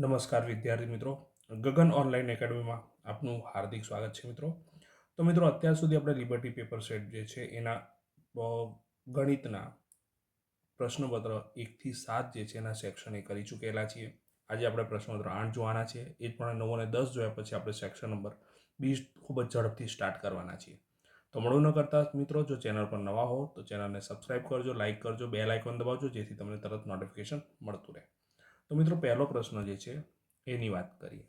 નમસ્કાર વિદ્યાર્થી મિત્રો. ગગન ઓનલાઈન એકેડમીમાં આપનું હાર્દિક સ્વાગત છે મિત્રો. તો મિત્રો, અત્યાર સુધી આપણે લિબર્ટી પેપર સેટ જે છે, એના ગણિતના પ્રશ્નપત્ર એકથી સાત જે છે, એના સેક્શન એ કરી ચૂકેલા છીએ. આજે આપણે પ્રશ્નપત્ર આઠ જોવાના છીએ. એ જ પણ નવ અને દસ જોયા પછી આપણે સેક્શન નંબર વીસ ખૂબ જ ઝડપથી સ્ટાર્ટ કરવાના છીએ. તો મળું ન કરતા મિત્રો, જો ચેનલ પર નવા હો તો ચેનલને સબસ્ક્રાઇબ કરજો લાઇક કરજો બે લાઇકોન દબાવજો, જેથી તમને તરત નોટિફિકેશન મળતું રહે. તો મિત્રો પહેલો પ્રશ્ન જે છે, એની વાત કરીએ.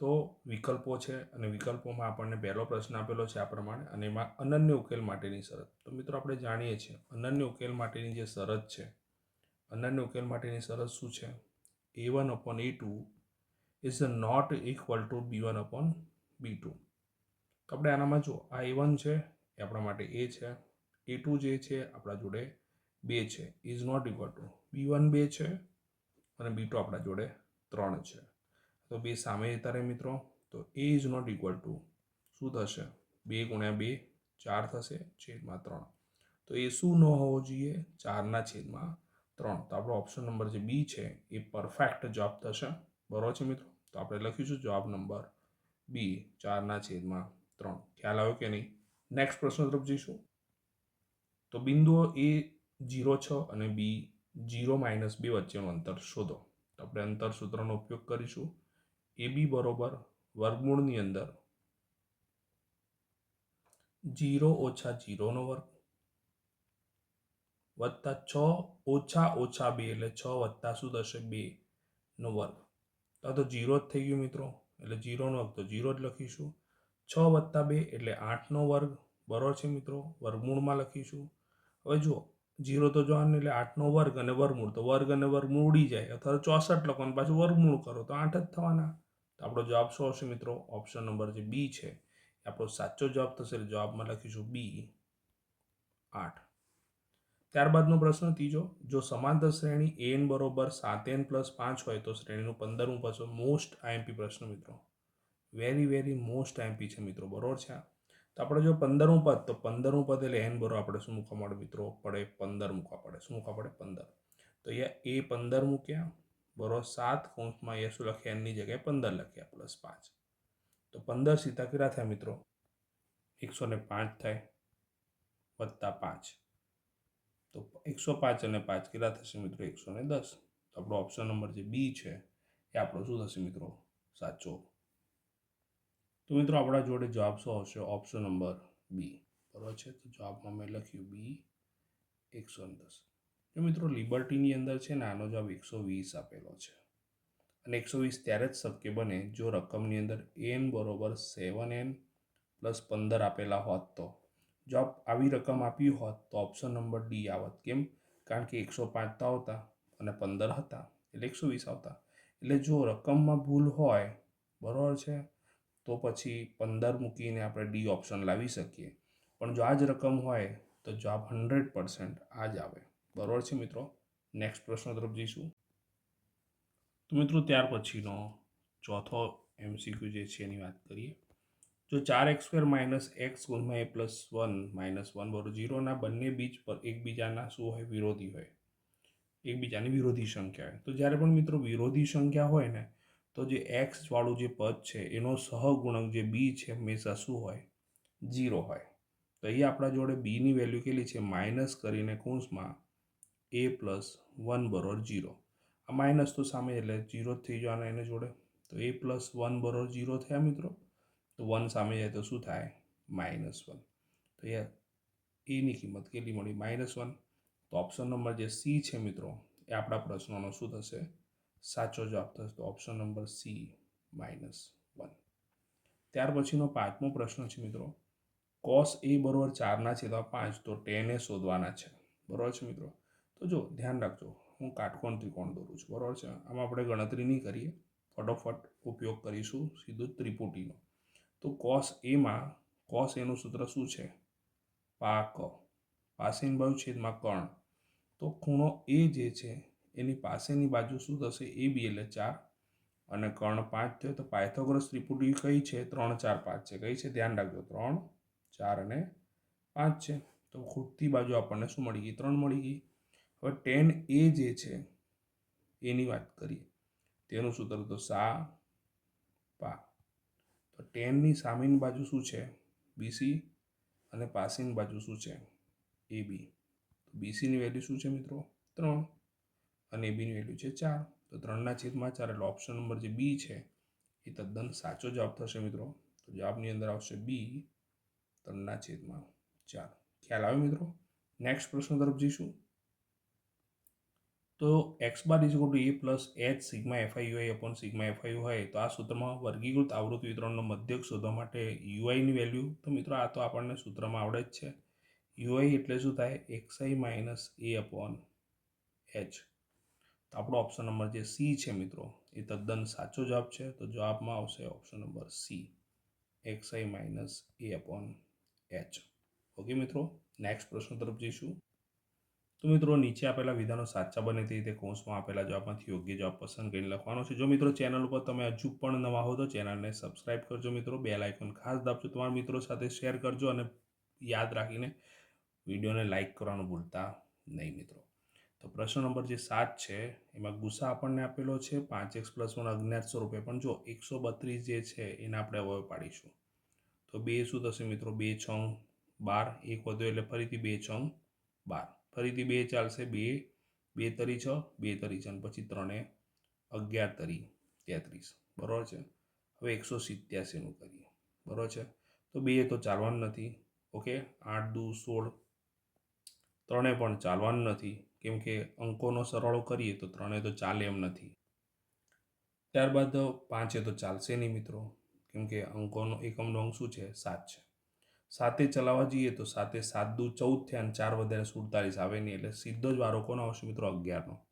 તો વિકલ્પો છે અને વિકલ્પોમાં આપણને પહેલો પ્રશ્ન આપેલો છે આ પ્રમાણે અને એમાં અનન્ય ઉકેલ માટેની શરત. તો મિત્રો આપણે જાણીએ છીએ, અનન્ય ઉકેલ માટેની જે શરત છે, અનન્ય ઉકેલ માટેની શરત શું છે? A one upon a two is not equal to b one upon b two આપણે આનામાં જો આ એ વન છે, એ આપણા માટે એ છે એ ટુ જે છે, આપણા જોડે બે છે is not equal to b one બે છે અને બી ટુ આપણા જોડે ત્રણ છે. તો બે સામે જતા રહે મિત્રો. તો a is not equal to શું થશે? બે ગુણ્યા બે, ચાર થશે, છેદમાં ત્રણ. તો એ શું ન હોવો જોઈએ? ચારના છેદમાં ત્રણ. તો આપણો ઓપ્શન નંબર જે બી છે, એ પરફેક્ટ જવાબ થશે. બરોબર છે મિત્રો? તો આપણે લખીશું જવાબ નંબર બી ચારના છેદમાં ત્રણ. ખ્યાલ આવ્યો કે નહીં? નેક્સ્ટ પ્રશ્ન તરફ જઈશું. તો બિંદુઓ એ જીરો છ અને બી જીરો માઇનસ બે વચ્ચેનું અંતર શોધો. આપણે અંતર સૂત્રનો ઉપયોગ કરીશું. એ બી બરોબર વર્ગમૂળની અંદર જીરો ઓછા જીરોનો વર્ગ વત્તા છ ઓછા ઓછા બે એટલે છ વત્તા શું થશે? બે નો વર્ગ. આ તો જીરો જ થઈ ગયું મિત્રો. એટલે જીરોનો વર્ગ. તો જીરો જ લખીશું. છ વત્તા બે એટલે આઠનો વર્ગ. બરોબર છે મિત્રો? વર્ગમૂળમાં લખીશું. હવે જુઓ. જીરો તો જોવાનું એટલે આઠનો વર્ગ અને વર્ગમૂળ તો વર્ગ અને વર્ગમૂળ ઉડી જાય. અથવા ચોસઠ લખવાનું પાછું વર્ગમૂળ કરો. તો આઠ જ થવાના. તો આપણો જવાબ શું હશે મિત્રો? ઓપ્શન નંબર જે બી છે, એ આપણો સાચો જવાબ થશે. એટલે જવાબમાં લખીશું બી આઠ. ત્યારબાદનો પ્રશ્ન ત્રીજો. જો સમાંતર શ્રેણી એન બરોબર સાત એન પ્લસ પાંચ હોય, તો શ્રેણીનું પંદરમું પ્રશ્ન મોસ્ટ આઈએમપી પ્રશ્ન મિત્રો. વેરી વેરી મોસ્ટ આઈએમપી છે મિત્રો. બરોબર છે આ? તો આપણે જો પંદરમું પદ, તો પંદરમું પદ એટલે એન બરો આપણે શું મૂકવા પડે મિત્રો? પડે પંદર મૂકવા પડે. શું મૂકવા પડે? પંદર. તો અહીંયા એ પંદર મૂક્યા, બરોબર સાત કૌંસમાં અહીંયા શું લખ્યા? એનની જગ્યાએ પંદર લખ્યા, પ્લસ પાંચ. તો પંદર સીતા કેટલા થયા મિત્રો? એકસો ને પાંચ થાય, વત્તા પાંચ. તો એકસો પાંચ અને પાંચ કેટલા થશે મિત્રો? એકસો ને દસ. તો આપણો ઓપ્શન નંબર જે બી છે, એ આપણો શું થશે મિત્રો? સાચો. તો મિત્રો આપણા જોડે જવાબ શું આવશે? ઓપ્શન નંબર બી બરાબર છે? તો જવાબમાં મેં લખ્યું બી એકસો દસ. જો મિત્રો લિબર્ટીની અંદર છે ને, આનો જવાબ એકસો વીસ આપેલો છે. અને એકસો વીસ ત્યારે જ શક્ય બને જો રકમની અંદર એન બરોબર સેવન એન પ્લસ પંદર આપેલા હોત તો. જો આવી રકમ આપી હોત તો ઓપ્શન નંબર ડી આવત. કેમ? કારણ કે એકસો પાંચ તો આવતા અને પંદર હતા. એટલે એકસો વીસ આવતા. એટલે જો રકમમાં ભૂલ હોય, બરાબર છે? તો પછી પંદર મૂકીને આપણે ડી ઓપ્શન લાવી શકીએ. પણ જો આ જ રકમ હોય, તો જવાબ હંડ્રેડ પર્સન્ટ આ જ આવે. બરાબર છે મિત્રો? નેક્સ્ટ પ્રશ્ન તરફ જઈશું. તો મિત્રો ત્યાર પછીનો ચોથો એમસીક્યુ જે છે એની વાત કરીએ. જો ચાર x square minus x ગુણમાં a plus one minus one બરોબર જીરોના બંને બીજ પર એકબીજાના શું હોય? વિરોધી હોય. એકબીજાની વિરોધી સંખ્યા હોય. તો જ્યારે પણ મિત્રો વિરોધી સંખ્યા હોય ને તો જે એક્સવાળું જે પદ છે, એનો સહગુણક જે બી છે, હંમેશા શું હોય? જીરો હોય. તો અહીં આપણા જોડે બીની વેલ્યુ કેટલી છે? માઇનસ કરીને કૌંસમાં એ પ્લસ વન બરોબર જીરો આ માઇનસ તો સામે એટલે જ થઈ જવાના એને જોડે. તો એ પ્લસ વન બરોબર જીરો થયા મિત્રો. તો વન સામે જાય તો શું થાય? માઇનસ વન તો અહીંયા એની કિંમત કેટલી મળી? માઇનસ વન તો ઓપ્શન નંબર જે સી છે મિત્રો, એ આપણા પ્રશ્નોનો શું થશે? સાચો જવાબ થશે તો option number C minus one ત્યાર પછીનો પાંચમો પ્રશ્ન છે મિત્રો. કોસ એ બરોબર ચારના છેદમાં પાંચ તો ટેને શોધવાના છે. બરોબર છે મિત્રો? તો જો ધ્યાન રાખજો. હું કાટકોણ ત્રિકોણ દોરું છું. બરોબર છે? આમાં આપણે ગણતરી નહીં કરીએ. ફટોફટ ઉપયોગ કરીશું સીધું ત્રિપુટીનો. તો કોસ એમાં કોસ એનું સૂત્ર શું છે? પાક. પાસેની ભાવ છેદમાં કર્ણ તો ખૂણો એ જે છે એની પાસેની બાજુ શું થશે? એ, બી, એટલે ચાર. અને કર્ણ પાંચ થયો તો પાયથોગ્રસ ત્રિપુટી કઈ છે? ત્રણ, ચાર, પાંચ છે. કઈ છે? ધ્યાન રાખજો. ત્રણ, ચાર અને પાંચ છે. તો ખૂટતી બાજુ આપણને શું મળી ગઈ? ત્રણ મળી ગઈ. હવે ટેન એ જે છે, એની વાત કરીએ. તેનું સૂત્ર તો સા, પા. તો ટેનની સામેની બાજુ શું છે? બીસી અને પાસીની બાજુ શું છે? એ, બી. બીસીની વેલ્યુ શું છે મિત્રો? ત્રણ. અને બીની વેલ્યુ છે ચાર. તો ત્રણના છેદમાં ચાર એટલે ઓપ્શન નંબર જે બી છે, એ તદ્દન સાચો જવાબ થશે મિત્રો. તો જવાબની અંદર આવશે બી ત્રણના છેદમાં ચાર. ખ્યાલ આવ્યો મિત્રો? નેક્સ્ટ પ્રશ્ન તરફ જઈશું. તો x bar is two a plus h sigma fi ui upon sigma fi હોય, તો આ સૂત્રમાં વર્ગીકૃત આવૃત્તિ વિતરણનો મધ્યક શોધવા માટે યુઆઈની વેલ્યુ. તો મિત્રો, આ તો આપણને સૂત્રમાં આવડે જ છે. યુઆઈ એટલે શું થાય? Xi minus a upon h તો આપણો ઓપ્શન નંબર જે સી છે મિત્રો, એ તદ્દન સાચો જવાબ છે. તો જવાબમાં આવશે option number C xi minus a upon h okay મિત્રો નેક્સ્ટ પ્રશ્ન તરફ જઈશું. તો મિત્રો, નીચે આપેલા વિધાનો સાચા બને તે રીતે કૌંસમાં આપેલા જવાબમાંથી યોગ્ય જવાબ પસંદ કરીને લખવાનો છે. જો મિત્રો, ચેનલ ઉપર તમે હજુ પણ નવા હો તો ચેનલને સબસ્ક્રાઇબ કરજો મિત્રો. બે લાઇકન ખાસ દાબજો તમારા મિત્રો સાથે શેર કરજો અને યાદ રાખીને વિડીયોને લાઇક કરવાનું ભૂલતા નહીં મિત્રો. તો પ્રશ્ન નંબર જે સાત છે, એમાં ગુસ્સા આપણને આપેલો છે. પાંચ એક્સ પ્લસ વન અજ્ઞાત સ્વરૂપે પણ જો એકસો બત્રીસ જે છે, એને આપણે અવયવ પાડીશું. તો બે શું થશે મિત્રો? બે છંગ બાર. એક વધુ એટલે ફરીથી બે છંગ બાર. ફરીથી બે ચાલશે બે. બે તરી છ, બે તરી છ પછી ત્રણે અગિયાર તરી તેત્રીસ. બરાબર છે? હવે એકસો સિત્યાસીનું કરીએ. બરાબર છે? તો બે તો ચાલવાનું નથી. ઓકે? આઠ દુ સોળ. ત્રણે પણ ચાલવાનું નથી. કેમ કે અંકોનો સરવાળો કરીએ તો ત્રણે તો ચાલે એમ નથી. ત્યારબાદ પાંચે તો ચાલશે નહીં મિત્રો. કેમ કે અંકોનો એકમનો અંક શું છે? સાત છે. સાતે ચલાવવા જઈએ તો સાતે સાત દુ ચૌદ થયા અને ચાર વધારે સુડતાલીસ આવે નહીં એટલે સીધો જ વારો કોનો આવશે મિત્રો? અગિયારનો.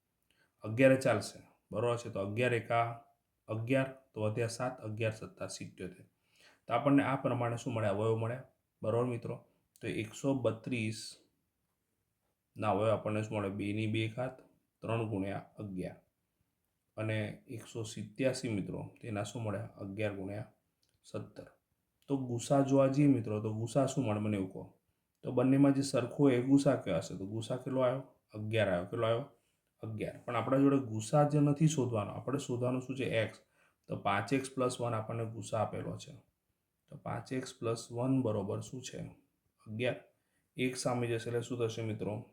અગિયારે ચાલશે. બરાબર છે? તો અગિયાર એકા અગિયાર, તો વધ્યા સાત, અગિયાર સત્તા સિત્યોતેર. તો આપણને આ પ્રમાણે શું મળે અવયવ મળ્યા? બરાબર મિત્રો? તો એકસો બત્રીસ ના, હવે આપણને શું મળે? બેની બે ઘાત ત્રણ ગુણ્યા અગિયાર. અને એકસો સિત્યાસી મિત્રો, તેના શું મળ્યા અગિયાર ગુણ્યા સત્તર. તો ગુસા જોવા જઈએ મિત્રો, તો ગુસા શું મળે મને એવું કહો? તો બંનેમાં જે સરખો એ ગુસા કયો હશે તો ગુસા કેટલો આવ્યો? અગિયાર આવ્યો. કેટલો આવ્યો? અગિયાર. પણ આપણા જોડે ગુસા જે નથી શોધવાનો. આપણે શોધવાનું શું છે? એક્સ. તો પાંચ એક્સ પ્લસ વન આપણને ગુસા આપેલો છે. તો પાંચ એક્સ પ્લસ વન બરાબર શું છે? અગિયાર. એક સામે જશે એટલે શું થશે મિત્રો?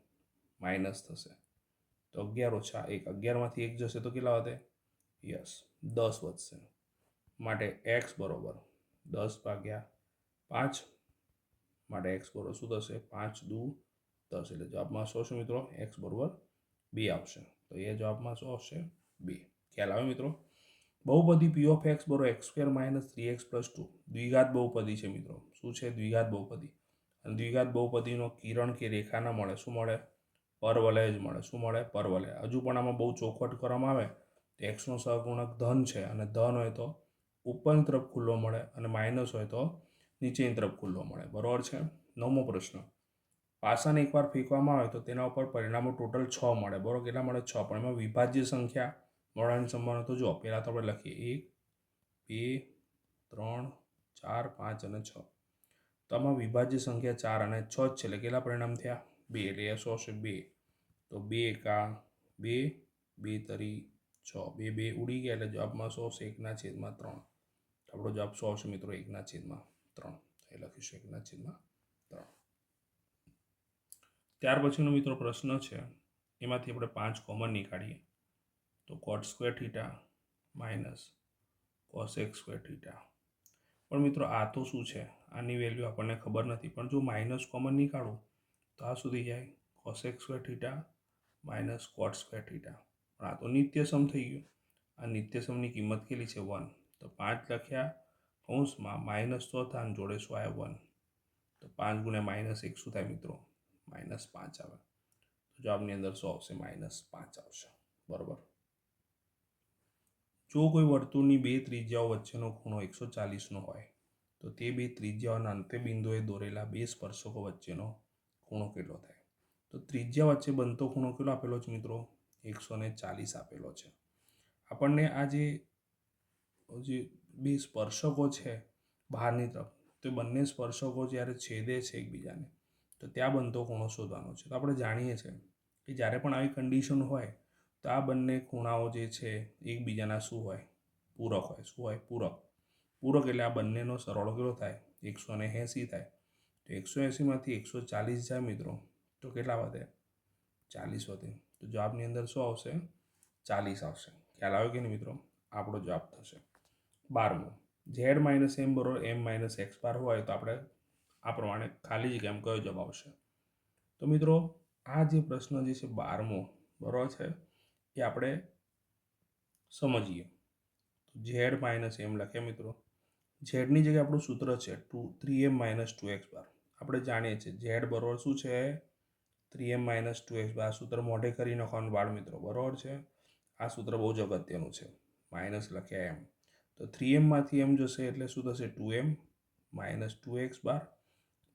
માઇનસ થશે. તો અગિયાર ઓછા એક અગિયારમાંથી એક જશે તો કેટલા વધે? યસ, દસ વધશે. માટે એક્સ બરોબર દસ ભાગ્યા પાંચ, માટે એક્સ બરોબર શું થશે? પાંચ દુ દસ. એટલે જવાબમાં શું શું મિત્રો? એક્સ બરોબર બી આવશે. તો એ જવાબમાં શું આવશે? બી. ખ્યાલ આવે મિત્રો? બહુપદી પી ઓફ એક્સ બરોબર x square minus three x plus two દ્વિઘાત બહુપદી છે મિત્રો. શું છે? દ્વિઘાત બહુપદી. અને દ્વિઘાત બહુપદીનો કિરણ કે રેખા ના મળે. શું મળે? પરવલય જ મળે. શું મળે? પરવલય. હજુ પણ આમાં બહુ ચોખવટ કરવામાં આવે, તો એક્સનો સહગુણક ધન છે અને ધન હોય તો ઉપરની તરફ ખુલ્લો મળે અને માઇનસ હોય તો નીચેની તરફ ખુલ્લો મળે. બરાબર છે? નવમો પ્રશ્ન. પાસાને એકવાર ફેંકવામાં આવે તો તેના ઉપર પરિણામો ટોટલ છ મળે. બરાબર? કેટલા મળે? છ. પણ એમાં વિભાજ્ય સંખ્યા મળવાની સંભાવના તો જો પહેલાં તો આપણે લખીએ. એક, બે, ત્રણ, ચાર, પાંચ અને છ. તો આમાં વિભાજ્ય સંખ્યા ચાર અને છ જ છે. એટલે કેટલા પરિણામ થયા? બે એટલે એ સો છે બે. તો બે એકા બે બે તરી છ. બે બે ઉડી ગયા એટલે જવાબમાં સો છે એકના છેદમાં ત્રણ. આપણો જવાબ સો આવશે મિત્રો, એકના છેદમાં ત્રણ. એ લખીશું એકના છેદમાં ત્રણ. ત્યાર પછીનો મિત્રો પ્રશ્ન છે, એમાંથી આપણે પાંચ કોમન નીકાળીએ. તો cot square theta minus cosec square theta પણ મિત્રો આ તો શું છે? આની વેલ્યુ આપણને ખબર નથી. પણ જો માઇનસ કોમન નીકાળું તો આ સુધી જાય. Cosec square theta minus cot square theta પણ આ તો નિત્યસમ થઈ ગયું. આ નિત્યસમની કિંમત કેટલી છે? વન તો પાંચ લખ્યા કૌંસમાં માઇનસ ચોથા અને જોડે શું આવ્યા? વન તો પાંચ ગુણ્યા માઇનસ એક શું થાય મિત્રો? માઇનસ પાંચ આવે. તો જવાબની અંદર શું આવશે? માઇનસ પાંચ આવશે. બરાબર? જો કોઈ વર્તુળની બે ત્રિજ્યાઓ વચ્ચેનો ખૂણો એકસો ચાલીસનો હોય, તો તે બે ત્રિજ્યાઓના અંત્યબિંદુએ દોરેલા બે સ્પર્શકો વચ્ચેનો ખૂણો કેટલો થાય? તો ત્રિજ્યા વચ્ચે બનતો ખૂણો કેટલો આપેલો છે મિત્રો? એકસો ને ચાલીસ આપેલો છે. આપણને આ જે બે સ્પર્શકો છે બહારની તરફ, તો બંને સ્પર્શકો જ્યારે છેદે છે એકબીજાને, તો ત્યાં બનતો ખૂણો શોધવાનો છે. તો આપણે જાણીએ છીએ કે જ્યારે પણ આવી કન્ડિશન હોય તો તો આ બંને ખૂણાઓ જે છે એકબીજાના શું હોય? પૂરક હોય. શું હોય? પૂરક. પૂરક એટલે આ બંનેનો સરવાળો કેટલો થાય? એકસો ને એંસી થાય. તો એકસો એંસીમાંથી એકસો ચાલીસ જાય મિત્રો. તો કેટલા વધે? ચાલીસ વધે. તો જવાબની અંદર શું આવશે? ચાલીસ આવશે. ખ્યાલ આવ્યો કે નહીં મિત્રો? આપણો જવાબ થશે. બારમું. ઝેડ માઇનસ એમ બરોબર એમ માઇનસ એક્સ બાર હોય તો આપણે આ પ્રમાણે ખાલી જગ્યામાં કયો જવાબ આવશે? તો મિત્રો, આ જે પ્રશ્ન જે છે બારમો, બરોબર છે? એ આપણે સમજીએ. તો ઝેડ માઇનસ એમ લખીએ મિત્રો. ઝેડની જગ્યાએ આપણું સૂત્ર છે two, three M minus two X બાર. આપણે જાણીએ છીએ. ઝેડ બરોબર શું છે? Three M minus two X. બાર સૂત્ર મોઢે કરી નાખવાનું બાળ મિત્રો બરોબર છે? આ સૂત્ર બહુ જ અગત્યનું છે. માઇનસ લખ્યા એમ. તો થ્રી એમમાંથી એમ જશે એટલે શું થશે? Two m minus two x bar.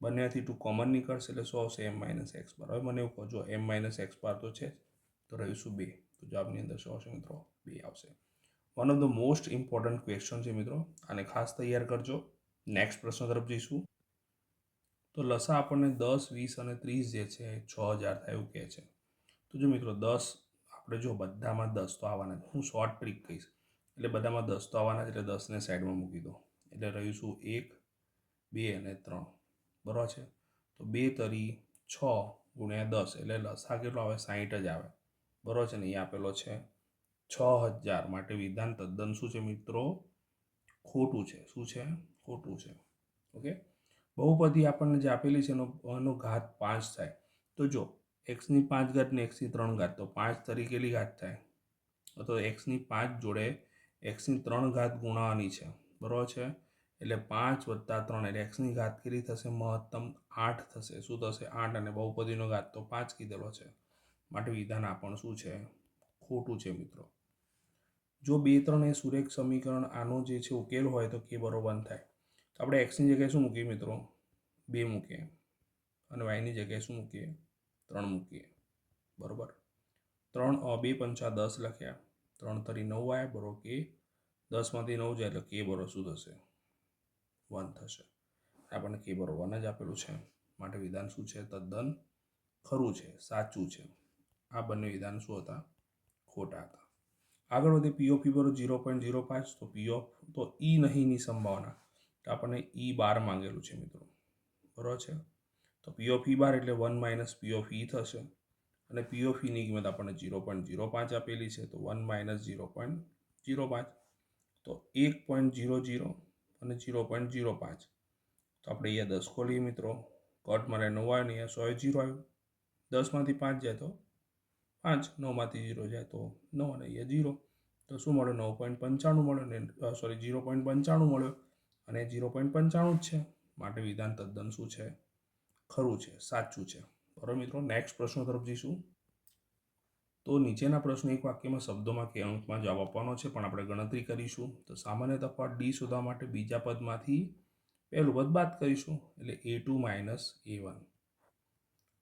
બંનેથી two common નીકળશે એટલે શું આવશે? M minus x bar. હવે મને એવું કહો, જો એમ માઇનસ એક્સ બાર તો છે તો શું બે. તો જવાબની અંદર શું આવશે મિત્રો? બે આવશે. One of the most important question છે મિત્રો. આને ખાસ તૈયાર કરજો. નેક્સ્ટ પ્રશ્ન તરફ જઈશું. તો લસા આપણને દસ, વીસ અને ત્રીસ જે છે, છ હજાર થાય એવું કહે છે. તો જો મિત્રો દસ, આપણે જો બધામાં દસ તો આવવાના જ. હું શોર્ટ ટ્રીક કહીશ. એટલે બધામાં દસ તો આવવાના જ, એટલે દસને સાઈડમાં મૂકી દો. એટલે રહ્યું શું એક, બે અને ત્રણ. બરાબર છે? તો બે તરી છ ગુણ્યા દસ, એટલે લસા કેટલો આવે? સાહીઠ જ આવે. બરાબર છે ને? એ આપેલો છે છ હજાર. માટે વિધાન તદ્દન શું છે મિત્રો? ખોટું છે. શું છે? ખોટું છે. ઓકે? બહુપદી આપણને જે આપેલી છે એનો એનો ઘાત પાંચ થાય. તો જો એક્સની પાંચ ઘાત ને એક્સની ત્રણ ઘાત, તો પાંચ તરીકેલી ઘાત થાય. તો એક્સની પાંચ જોડે એક્સની ત્રણ ઘાત ગુણાવાની છે. બરાબર છે? એટલે પાંચ વત્તા ત્રણ, એટલે એક્સની ઘાત કેટલી થશે? મહત્તમ આઠ થશે. શું થશે? આઠ અને બહુપદીનો ઘાત તો પાંચ કીધેલો છે. માટે વિધાન આપણ શું છે? ખોટું છે, મિત્રો. જો બે ત્રણ એ સુરેખ સમીકરણ આનો જે છે ઉકેલ હોય તો કે બરોબર થાય. તો આપણે એક્સની જગ્યાએ શું મૂકીએ મિત્રો? બે મૂકીએ. અને વાયની જગ્યાએ શું મૂકીએ? ત્રણ મૂકીએ. બરોબર? ત્રણ બે, પંચા દસ લખ્યા. ત્રણ તરી નવ આવ્યા બરો કે દસમાંથી નવ જાય, એટલે કે બરો શું થશે? વન થશે. આપણને કે બરો વન જ આપેલું છે. માટે વિધાન શું છે? તદ્દન ખરું છે. સાચું છે. આ બંને વિધાન શું હતા? ખોટા હતા. આગળ વધે પી ઓફ બરો ઝીરો પોઈન્ટ ઝીરો પાંચ તો પીઓફ તો ઈ નહીંની સંભાવના. તો આપણને ઈ બાર માંગેલું છે મિત્રો. બરોબર છે? તો પી ઓફ ઈ બાર એટલે one minus p of E થશે. અને પી ઓફ ઈની કિંમત આપણને ઝીરો પોઈન્ટ ઝીરો પાંચ આપેલી છે, તો one minus zero point zero પાંચ. તો એક પોઈન્ટ ઝીરો ઝીરો અને ઝીરો પોઈન્ટ ઝીરો પાંચ. તો આપણે અહીંયા દસ ખોલીએ મિત્રો. કટ મારે નવ આવ્યો ને અહીંયા સો ઝીરો આવ્યું. દસમાંથી પાંચ જાય તો પાંચ નવમાંથી ઝીરો જાય તો નવ અને અહીંયા ઝીરો તો શું મળ્યો? નવ પોઈન્ટ પંચાણું મળ્યો ને સોરી ઝીરો પોઈન્ટ પંચાણું મળ્યો. અને ઝીરો પોઈન્ટ પંચાણું જ છે. માટે વિધાન તદ્દન શું છે? ખરું છે, સાચું છે. બરાબર મિત્રો નેક્સ્ટ પ્રશ્નો તરફ જઈશું. તો નીચેના પ્રશ્ન એક વાક્યમાં શબ્દોમાં કે અંકમાં જવાબ આપવાનો છે, પણ આપણે ગણતરી કરીશું. તો સામાન્ય તફાવત ડી શોધવા માટે બીજા પદમાંથી પહેલું પદ બાદ કરીશું. એટલે a two minus a one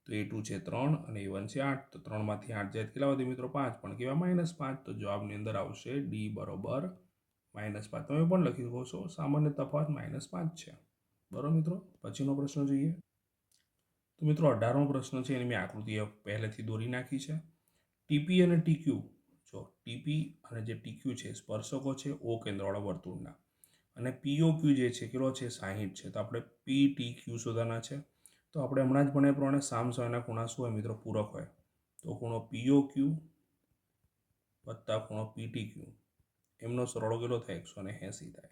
તો એ ટુ છે ત્રણ અને એ વન છે આઠ. તો ત્રણમાંથી આઠ જાય કેટલા વધે મિત્રો? પાંચ. પણ કેવા? માઇનસ પાંચ. તો જવાબની અંદર આવશે ડી બરોબર માઇનસ પાંચ. તમે પણ લખી શકો છો, સામાન્ય તફાવત માઇનસ પાંચ છે. બરોબર મિત્રો? પછીનો પ્રશ્ન જોઈએ. તો મિત્રો, અઢારમો પ્રશ્ન છે, એની મેં આકૃતિ પહેલેથી દોરી નાખી છે. ટીપી અને ટીક્યુ. જો ટીપી અને જે ટીક્યુ છે સ્પર્શકો છે, ઓ કેન્દ્રવાળા વર્તુળના. અને પીઓ ક્યુ જે છે, કેટલો છે? સાહીઠ છે. તો આપણે પી ટી ક્યુ શોધવાના છે. તો આપણે હમણાં જ ભણ્યા પ્રમાણે સામ સામેના ખૂણા શું હોય મિત્રો? પૂરક હોય. તો ખૂણો પીઓ ક્યુ વત્તા ખૂણો પીટી ક્યુ. એમનો સરવાળો કેટલો થાય? એકસો ને એંસી થાય.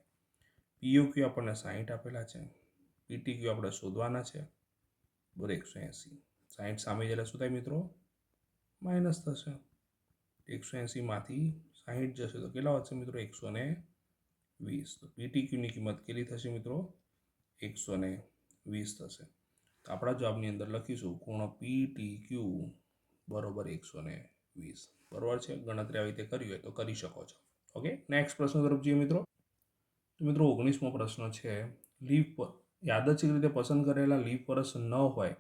પીયુક્યુ ક્યુ આપણને સાહીઠ આપેલા છે. પીટી ક્યુ આપણે શોધવાના છે. બરાબર એકસો એંસી. સાહીઠ સામે જ્યારે શું થાય મિત્રો? માઇનસ થશે. એકસો એંસીમાંથી સાહીઠ જશે તો કેટલા વધશે મિત્રો? એકસો ને વીસ. તો પીટી ક્યુની કિંમત કેટલી થશે મિત્રો? એકસો ને વીસ થશે. તો આપણા જવાબની અંદર લખીશું ખૂણો પીટીક્યુ બરાબર ક્યુ બરોબર એકસો ને વીસ. બરોબર છે? ગણતરી આવી રીતે કરવી હોય તો કરી શકો છો. ઓકે નેક્સ્ટ પ્રશ્ન તરફ જઈએ મિત્રો. તો મિત્રો ઓગણીસમો પ્રશ્ન છે લીવ પર, યાદચ્છિક રીતે પસંદ કરેલા લીવ વર્ષ ન હોય,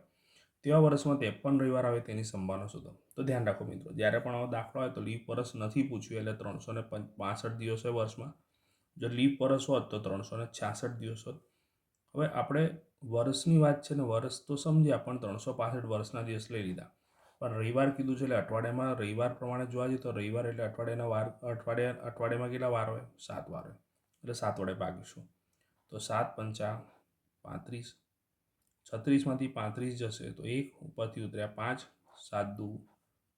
તેવા વર્ષમાં ત્રેપન રવિવાર આવે તેની સંભાવના શોધો તો? ધ્યાન રાખો મિત્રો, જ્યારે પણ આવો દાખલો હોય તો લીવ વર્ષ નથી પૂછ્યું, એટલે ત્રણસો ને પાસઠ દિવસ હોય વર્ષમાં. જો લીવ વર્ષ હોત તો ત્રણસો ને છાસઠ દિવસ હોત. હવે આપણે વર્ષની વાત છે ને, વર્ષ તો સમજ્યા, પણ ત્રણસો પાસઠ વર્ષના દિવસ લઈ લીધા. પણ રવિવાર કીધું છે એટલે અઠવાડિયામાં રવિવાર પ્રમાણે જોવા જઈએ તો રવિવાર એટલે અઠવાડિયાના વાર, અઠવાડિયા, અઠવાડિયામાં કેટલા વાર હોય? સાત વાર હોય. એટલે સાત વડે ભાગીશું. તો સાત પંચા પાંત્રીસ. છત્રીસમાંથી પાંત્રીસ જશે તો એક ઉપરથી ઉતર્યા પાંચ, સાત દુ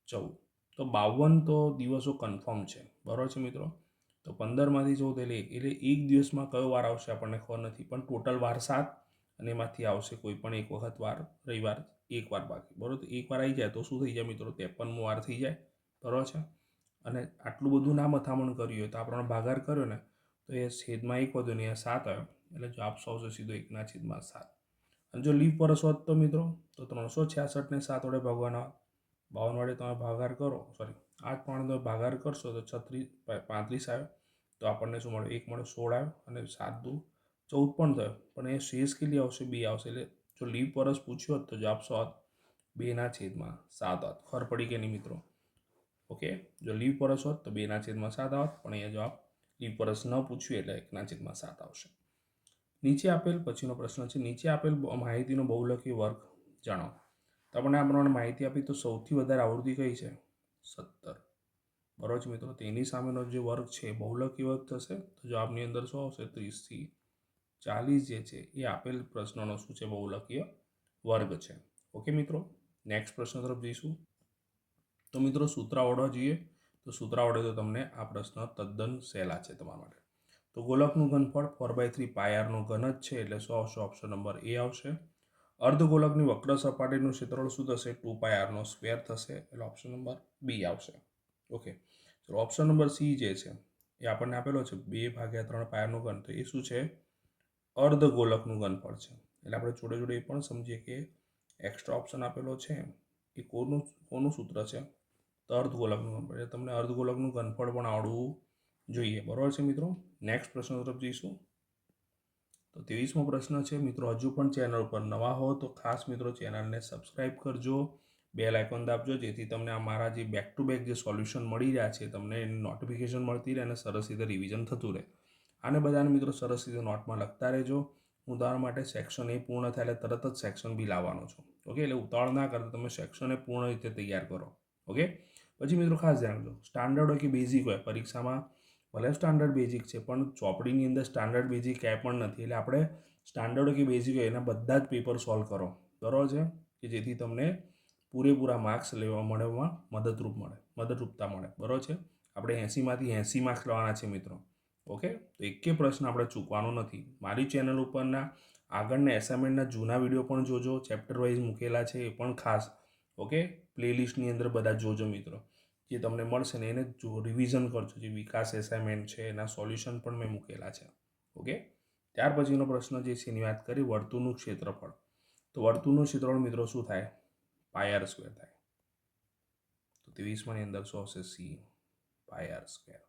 ચૌદ. તો બાવન તો દિવસો કન્ફર્મ છે. બરાબર છે મિત્રો? તો પંદરમાંથી ચૌદ એટલે એક. એટલે એક દિવસમાં કયો વાર આવશે આપણને ખબર નથી. પણ ટોટલ વાર સાત અને એમાંથી આવશે કોઈ પણ એક વખત વાર રવિવાર. એક વાર બાકી. બરાબર? તો એક વાર આવી જાય તો શું થઈ જાય મિત્રો? ત્રેપનમો વાર થઈ જાય. બરાબર છે? અને આટલું બધું ના મથામણ કર્યું હોય તો આપણે ભાગાર કર્યો ને, તો એ છેદમાં એક વધુ ને સાત આવ્યો. એટલે જવાબ સો આવશે સીધો એકના છેદમાં સાત. અને જો લીવ પરસ હોત તો મિત્રો, તો ત્રણસો છ્યાસઠને સાત વડે ભાગવાના બાવન વડે તમે ભાગાર કરો. સોરી આઠ પણ તમે ભાગાર કરશો તો છત્રીસ પાંત્રીસ આવ્યો. તો આપણને શું મળ્યું? એક મળ્યો સોળ આવ્યો અને સાત દુ ચૌદ પણ થયો. પણ એ શેષ કેટલી આવશે? બે આવશે. એટલે જો લીવ પરસ પૂછ્યો હોત તો જવાબ સો હોત બેના છેદમાં સાત હોત ખબર પડી કે નહીં મિત્રો? ઓકે, જો લીવ પરસ હોત તો બેના છેદમાં સાત આવત, પણ અહીંયા જવાબ લીવ પરસ ન પૂછ્યું એટલે એકના છેદમાં સાત આવશે. નીચે આપેલ પછીનો પ્રશ્ન છે, નીચે આપેલ માહિતીનો બહુલકી વર્ગ જણાવો. તમને આ પ્રમાણે માહિતી આપી તો સૌથી વધારે આવૃત્તિ કઈ છે? સત્તર. બરોબર છે મિત્રો? તેની સામેનો જે વર્ગ છે, બહુલકી વર્ગ થશે, તો જવાબની અંદર શું આવશે? ત્રીસથી ચાલીસ જે છે એ આપેલ પ્રશ્નનો શું છે બહુલકીય વર્ગ છે. ઓકે મિત્રો? નેક્સ્ટ પ્રશ્ન તરફ જઈશું. તો મિત્રો સૂત્રાવડો જોઈએ. તો સૂત્રાવડે તો તમને આ પ્રશ્ન તદ્દન સહેલા છે તમારા માટે. તો ગોલકનું ઘનફળ ફોર બાય થ્રી પાયરનો ઘન જ છે એટલે શું આવશે ઓપ્શન નંબર એ આવશે. અર્ધગોલકની વક્ર સપાટીનું ક્ષેત્રફળ શું થશે? ટુ પાયરનો સ્ક્વેર થશે એટલે ઓપ્શન નંબર બી આવશે. ઓકે. ચલો ઓપ્શન નંબર સી જે છે એ આપણને આપેલો છે. બે ભાગ્યા ત્રણ પાયરનું ઘન. તો એ શું છે? અર્ધગોલકનું ઘનફળ છે. એટલે આપણે જોડે જોડે એ પણ સમજીએ કે એક્સ્ટ્રા ઓપ્શન આપેલો છે એ કોનું કોનું સૂત્ર છે? તો અર્ધગોલકનું ઘનફળ. એટલે તમને અર્ધગોલકનું ઘનફળ પણ આવડવું જોઈએ. બરાબર છે મિત્રો? નેક્સ્ટ પ્રશ્ન તરફ જઈશું. તો ત્રેવીસમો પ્રશ્ન છે, મિત્રો, હજુ પણ ચેનલ ઉપર નવા હો તો ખાસ મિત્રો ચેનલને સબસ્ક્રાઈબ કરજો. બેલ આઇકોન દાબજો, જેથી તમને આ મારા જે બેક ટુ બેક જે સોલ્યુશન મળી રહ્યા છે, તમને નોટિફિકેશન મળતી રહે અને સરસ રીતે રિવિઝન થતું રહે. આને બધાને મિત્રો સરસ રીતે નોટમાં લખતા રહેજો. તમારા માટે સેક્શન એ પૂર્ણ થાય એટલે તરત જ સેક્શન બી લાવવાનો છો. ઓકે એટલે ઉતાવળ ના કરતા તમે સેક્શન એ પૂર્ણ રીતે તૈયાર કરો. ઓકે પછી મિત્રો ખાસ ધ્યાન રાખજો. સ્ટાન્ડર્ડ હોય કે બેઝિક હોય, પરીક્ષામાં ભલે સ્ટાન્ડર્ડ બેઝિક છે, પણ ચોપડીની અંદર સ્ટાન્ડર્ડ બેઝિક ક્યાંય પણ નથી. એટલે આપણે સ્ટાન્ડર્ડ કે બેઝિક હોય એના બધા જ પેપર સોલ્વ કરો. બરાબર છે? કે જેથી તમને પૂરેપૂરા માર્ક્સ લેવા મળવામાં મદદરૂપ મળે, મદદરૂપતા મળે. બરાબર છે? આપણે એંસીમાંથી એંસી માર્ક્સ લેવાના છે મિત્રો. ઓકે? તો એકે પ્રશ્ન આપણે ચૂકવાનો નથી. મારી ચેનલ ઉપરના આગળના એસાઇનમેન્ટના જૂના વીડિયો પણ જોજો. ચેપ્ટર વાઇઝ મૂકેલા છે એ પણ ખાસ. ઓકે? પ્લેલિસ્ટની અંદર બધા જોજો મિત્રો. જે તમને મળશે ને એને જો રિવિઝન કરજો. જે વિકાસ એસાઇનમેન્ટ છે, એના સોલ્યુશન પણ મેં મૂકેલા છે. ઓકે? ત્યાર પછીનો પ્રશ્ન જે છે એની વાત કરી, વર્તુળનું ક્ષેત્રફળ. તો વર્તુળનું ક્ષેત્રફળ મિત્રો શું થાય? પાયર સ્ક્વેર થાય. તો ત્રેવીસમાંની અંદર શું આવશે? સી પાયર સ્ક્વેર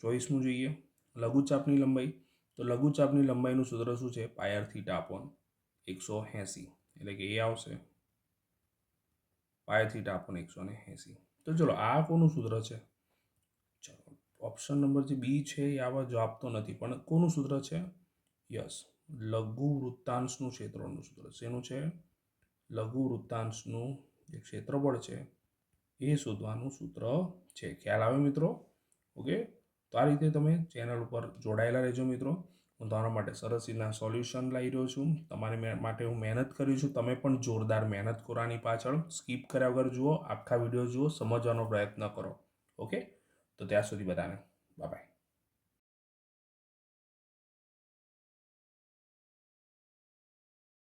ચોવીસમું જોઈએ. લઘુચાપની લંબાઈ. તો લઘુચાપની લંબાઈનું સૂત્ર શું છે? પાયર થીટા અપોન એકસો એંસી. એટલે કે એ આવશે. પાયર થીટા અપોન એકસો ને એંસી. તો ચલો, આ કોનું સૂત્ર છે? ચલો ઓપ્શન નંબર જે બી છે એ આવા જવાબ તો નથી, પણ કોનું સૂત્ર છે? યસ લઘુ વૃત્તાંશનું ક્ષેત્રનું સૂત્ર. શેનું છે? લઘુ વૃત્તાંશનું જે ક્ષેત્રફળ છે, એ શોધવાનું સૂત્ર છે. ખ્યાલ આવે મિત્રો? ઓકે? તો આ રીતે તમે ચેનલ ઉપર જોડાયેલા રહેજો મિત્રો. હું તમારા માટે સરસ રીતના સોલ્યુશન લાવી રહ્યો છું. તમારી માટે હું મહેનત કરી છું. તમે પણ જોરદાર મહેનત કરો આની પાછળ સ્કીપ કર્યા વગર જુઓ. આખા વીડિયો જુઓ. સમજવાનો પ્રયત્ન કરો. ઓકે? તો ત્યાં સુધી બધાને. બાય